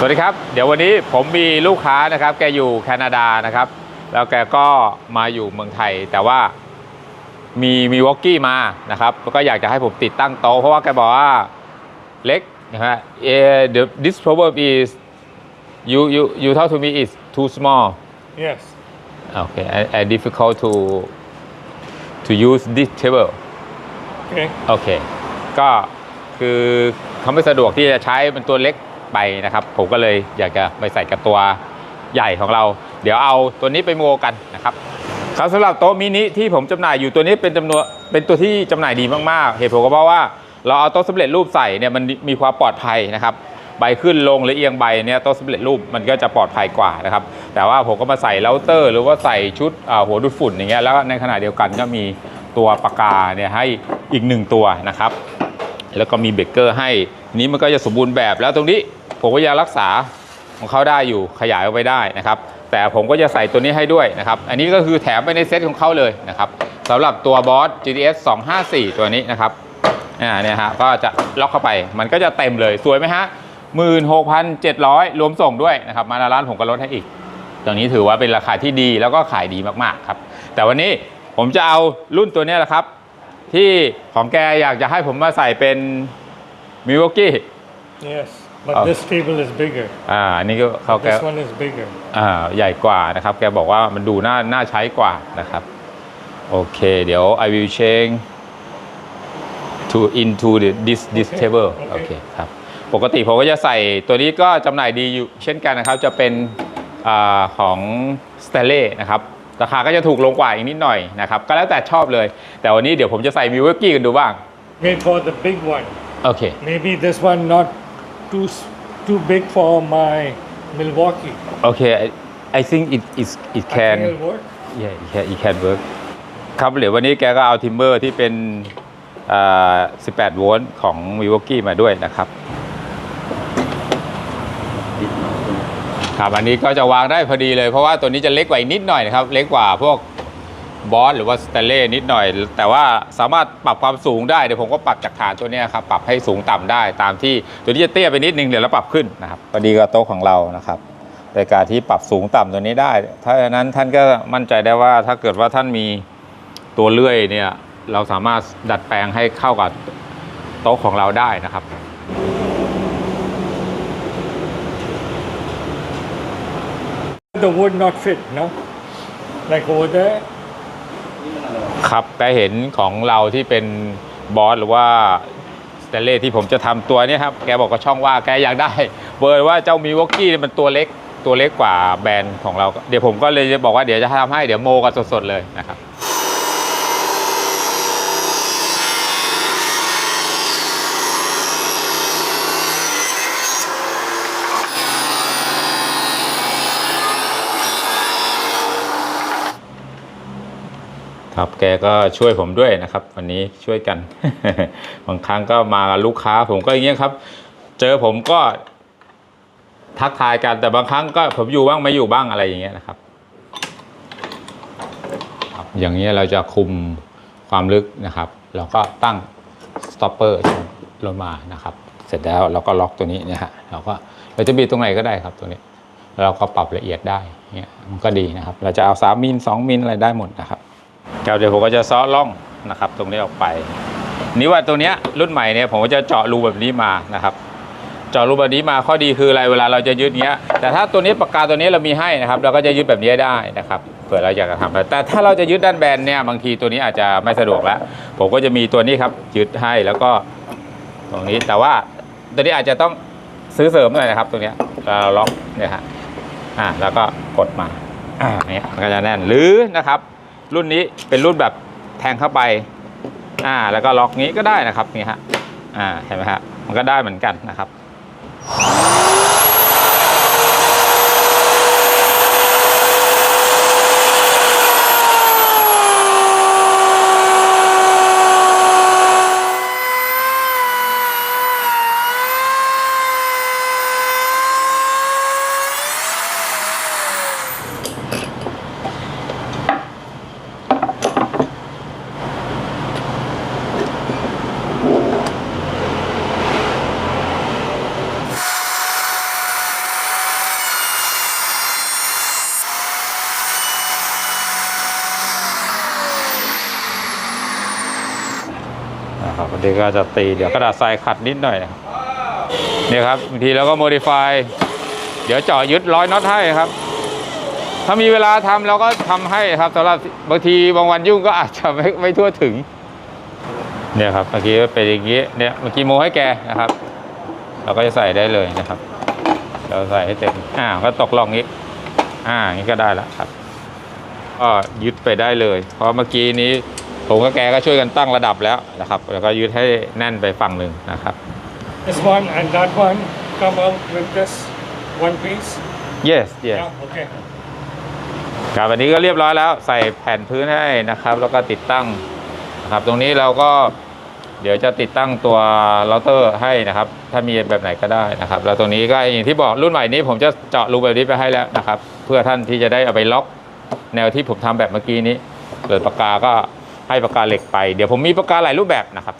สวัสดีครับ เดี๋ยววันนี้ผมมีลูกค้านะครับ แกอยู่แคนาดานะครับ แล้วแกก็มาอยู่เมืองไทย แต่ว่ามีมีวอกกี้มานะครับแล้วก็อยากจะให้ผมติดตั้งโต๊ะเพราะว่าแกบอกว่าเล็กนะฮะเอ่อ the this problem is you you you talk to me is too small Yes. okay and, and difficult to to use this table Okay. โอเคก็คือเขาไม่สะดวกที่จะใช้เป็นตัวเล็ก ไปนะครับ ผมก็เลยอยากจะไปใส่กับตัวใหญ่ของเรา เดี๋ยวเอาตัวนี้ไปโมกันนะครับครับสำหรับโต๊ะมินิที่ผมจำหน่ายอยู่ตัวนี้เป็นจำนวนเป็นตัวที่จำหน่ายดีมากๆ เหตุผลก็เพราะว่าเราเอาโต๊ะสำเร็จรูปใส่เนี่ยมันมีความปลอดภัยนะครับใบขึ้นลงหรือเอียงใบเนี่ยโต๊ะสำเร็จรูปมันก็จะปลอดภัยกว่านะครับ แต่ว่าผมก็มาใส่เราเตอร์ หรือว่าใส่ชุดหัวดูดฝุ่นอย่างเงี้ยแล้วในขณะเดียวกันก็มีตัวปากกาเนี่ยให้อีกหนึ่งตัวนะครับ แล้วก็มีเบรกเกอร์ให้นี้มันก็จะสมบูรณ์แบบแล้วตรงนี้ ผมก็ยังรักษาของเขาได้อยู่ขยายเอาไว้ได้นะครับ แต่ผมก็จะใส่ตัวนี้ให้ด้วยนะครับ อันนี้ก็คือแถมไปในเซตของเขาเลยนะครับสำหรับตัวบอส GTS 254 ตัวนี้นะครับอ่าเนี่ยฮะก็จะล็อกเข้าไปมันก็จะเต็มเลยสวยไหมฮะ16,700 รวมส่งด้วยนะครับ มาร้านผมก็ลดให้อีกตรงนี้ถือว่าเป็นราคาที่ดีแล้วก็ขายดีมากๆครับ แต่วันนี้ผมจะเอารุ่นตัวนี้แหละครับ ที่ของแกอยากจะให้ผมมาใส่เป็นมิวกี้ Yes. But Oh. this table is bigger. อ่าอันนี่ก็เขาแก This one is bigger. อ่าใหญ่กว่านะครับ แกบอกว่ามันดูน่าน่าใช้กว่านะครับ โอเค เดี๋ยว I will change to into the this this Okay, table โอเคโอเคครับ ปกติผมก็จะใส่ตัวนี้ก็จำหน่ายดีอยู่เช่นกันนะครับ จะเป็นอาของ s t a n l e y นะครับ ราคาก็จะถูกลงกว่าอีกนิดหน่อยนะครับ ก็แล้วแต่ชอบเลย แต่วันนี้เดี๋ยวผมจะใส่มิวกี้กันดูบ้าง Made for the big one. โอเค Maybe this one not too s- too big for my Milwaukee. โอเค I, I think it is it I can think it'll work. yeah it can it can work ครับเดี๋ยววันนี้แกก็เอาทิมเบอร์ที่เป็นอ่า18 โวลต์ของ Milwaukee มาด้วยนะครับ ครับอันนี้ก็จะวางได้พอดีเลยเพราะว่าตัวนี้จะเล็กกว่าอีกนิดหน่อยนะครับ เล็กกว่าพวก บอสหรือว่าสเตเล่นิดหน่อย แต่ว่าสามารถปรับความสูงได้ เดี๋ยวผมก็ปรับจากฐานตัวเนี้ยครับปรับให้สูงต่ำได้ตามที่ตัวนี้จะเตี้ยไปนิดนึงเดี๋ยวเราปรับขึ้นนะครับพอดีกับโต๊ะของเรานะครับในการที่ปรับสูงต่ำตัวนี้ได้ถ้าฉะนั้นท่านก็มั่นใจได้ว่าถ้าเกิดว่าท่านมีตัวเลื่อยเนี่ยเราสามารถดัดแปลงให้เข้ากับโต๊ะของเราได้นะครับ The wood not fit, no? Like over there. ครับแต่เห็นของเราที่เป็นบอสหรือว่าสเตเล่ที่ผมจะทำตัวนี้ครับ แกบอกกับช่องว่าแกอยากได้เบอร์ว่าเจ้ามีวอกกี้มันตัวเล็กตัวเล็กกว่าแบรนด์ของเรา เดี๋ยวผมก็เลยจะบอกว่าเดี๋ยวจะทำให้เดี๋ยวโมกันสดๆเลยนะครับ ครับ แกก็ช่วยผมด้วยนะครับ วันนี้ช่วยกัน บางครั้งก็มาลูกค้าผมก็อย่างเงี้ยครับ เจอผมก็ทักทายกันแต่บางครั้งก็ผมอยู่บ้างไม่อยู่บ้างอะไรอย่างเงี้ยนะครับ อย่างเงี้ยเราจะคุมความลึกนะครับ เราก็ตั้งสต็อปเปอร์ลงมานะครับ เสร็จแล้วเราก็ล็อกตัวนี้เนี่ยฮะเราก็เราจะบีตรงไหนก็ได้ครับตัวนี้แล้วเราก็ปรับละเอียดได้เนี่ยมันก็ดีนะครับ เราจะเอา3มิล2มิลอะไรได้หมดนะครับ ครับเดี๋ยวผมก็จะซ้อล่องนะครับ ตรงนี้ออกไป นี่ว่าตัวเนี้ยรุ่นใหม่เนี่ยผมก็จะเจาะรูแบบนี้มานะครับ เจาะรูแบบนี้มาข้อดีคืออะไรเวลาเราจะยึดเนี้ย แต่ถ้าตัวนี้ปากกาตัวนี้เรามีให้นะครับ เราก็จะยึดแบบนี้ได้นะครับเผื่อเราอยากจะทำแต่ถ้าเราจะยึดด้านแบนเนี่ยบางทีตัวนี้อาจจะไม่สะดวกแล้วผมก็จะมีตัวนี้ครับยึดให้แล้วก็ตรงนี้แต่ว่าตัวนี้อาจจะต้องซื้อเสริมหน่อยนะครับตัวนี้เราล็อกเนี่ยฮะอ่าแล้วก็กดมาอ่าเนี่ยมันก็จะแน่นหรือนะครับ รุ่นนี้เป็นรุ่นแบบแทงเข้าไปอ่าแล้วก็ล็อกนี้ก็ได้นะครับนี่ฮะอ่าเห็นไหมฮะมันก็ได้เหมือนกันนะครับ บางทีก็จะตีเดี๋ยวกระดาษทรายขัดนิดหน่อยเนี่ยครับบางทีเราก็โมดิฟายเดี๋ยวเจาะยึดร้อยน็อตให้ครับ ถ้ามีเวลาทำเราก็ทำให้ครับสำหรับบางทีบางวันยุ่งก็อาจจะไม่ไม่ทั่วถึง เนี่ยครับเมื่อกี้เป็นอย่างนี้เนี่ยเมื่อกี้โมให้แกนะครับ เราก็จะใส่ได้เลยนะครับ เราใส่ให้เต็มอ่าก็ตกลองนี้อ่างนี้ก็ได้แล้วครับก็ยึดไปได้เลย เพราะเมื่อกี้นี้ ผมกับแกก็ช่วยกันตั้งระดับแล้วนะครับ แล้วก็ยึดให้แน่นไปฝั่งหนึ่งนะครับ This one and that one come out with this one piece. yes yes Yeah, okay. ครับวันนี้ก็เรียบร้อยแล้วใส่แผ่นพื้นให้นะครับ แล้วก็ติดตั้งนะครับ ตรงนี้เราก็เดี๋ยวจะติดตั้งตัวเราเตอร์ให้นะครับ ถ้ามีแบบไหนก็ได้นะครับ แล้วตรงนี้ก็อย่างที่บอกรุ่นใหม่นี้ ผมจะเจาะรูแบบนี้ไปให้แล้วนะครับ เพื่อท่านที่จะได้เอาไปล็อก แนวที่ผมทำแบบเมื่อกี้นี้เกิดปากกาก็ ให้ปากกาเหล็กไป เดี๋ยวผมมีปากกาหลายรูปแบบนะครับ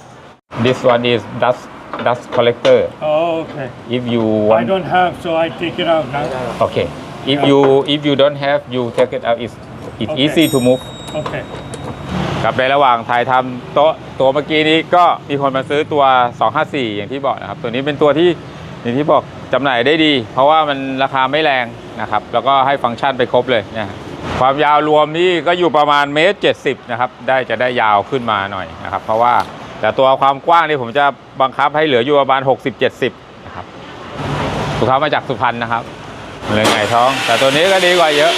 this one is dust dust collector Oh, okay. if you I want don't have, so I take it out now. okay if you if you don't have you take it out it's it's Okay. easy to move Okay. กับในระหว่างถ่ายทำโต๊ะตัวเมื่อกี้นี้ก็มีคนมาซื้อตัว 254 อย่างที่บอกนะครับ ตัวนี้เป็นตัวที่อย่างที่บอกจำหน่ายได้ดี เพราะว่ามันราคาไม่แรงนะครับ แล้วก็ให้ฟังก์ชันไปครบเลยนะฮะ ความยาวรวมนี่ก็อยู่ประมาณเมตรเจ็ดสิบนะครับได้จะได้ยาวขึ้นมาหน่อยนะครับ เพราะว่าแต่ตัวความกว้างนี่ผมจะบังคับให้เหลืออยู่ประมาณ 60-70นะครับลูกค้ามาจากสุพรรณนะครับเลยไงท้อง แต่ตัวนี้ก็ดีกว่าเยอะ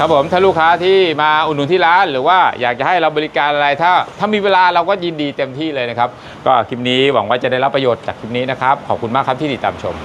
ครับผมถ้าลูกค้าที่มาอุดหนุนที่ร้าน หรือว่าอยากจะให้เราบริการอะไรถ้าถ้ามีเวลาเราก็ยินดีเต็มที่เลยนะครับ ก็คลิปนี้หวังว่าจะได้รับประโยชน์จากคลิปนี้นะครับ ขอบคุณมากครับที่ติดตามชม